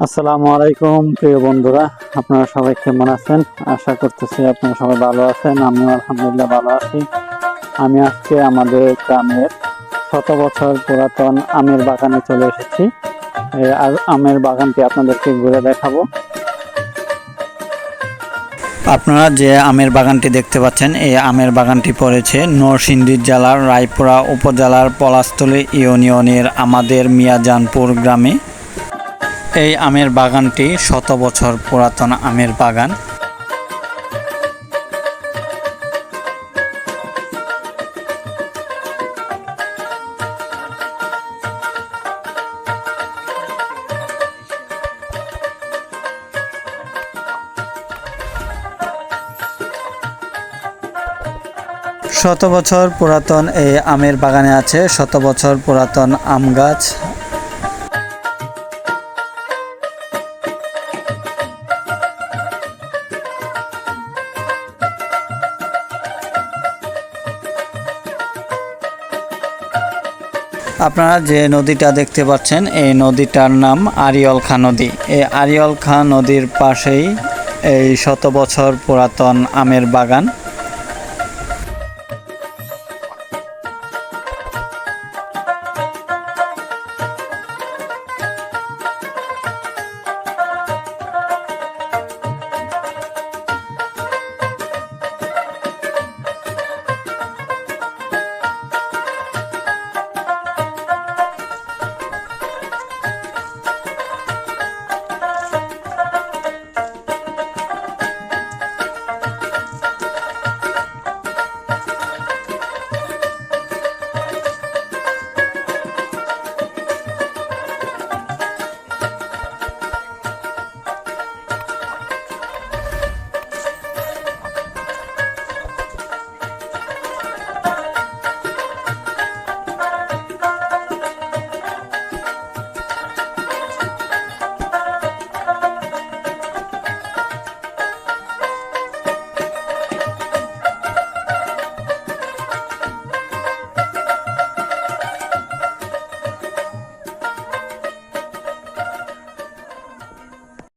আসসালামু আলাইকুম, প্রিয় বন্ধুরা। আপনারা সবাই কেমন আছেন? আশা করতেছি আপনারা সবাই ভালো আছেন। আমিও আলহামদুলিল্লাহ ভালো আছি। আমি আজকে আমাদের গ্রামের শত বছর পুরাতন আমের বাগানে চলে এসেছি। আর- আমের বাগানটি আপনাদেরকে ঘুরে দেখাবো। আপনারা যে আমের বাগানটি দেখতে পাচ্ছেন, এই আমের বাগানটি পড়েছে নরসিংদী জেলার রায়পুরা উপজেলার পলাশতলী ইউনিয়নের আমাদের মিয়াজানপুর গ্রামে। এই আমের বাগানটি শত বছর পুরাতন আমের বাগান। শত বছর পুরাতন এই আমের বাগানে আছে, শত বছর পুরাতন আম গাছ। আপনারা যে নদীটা দেখতে পাচ্ছেন, এই নদীটার নাম আরিয়ল খা নদী। এই আরিয়ল খা নদীর পাশেই এই শত বছর পুরাতন আমের বাগান।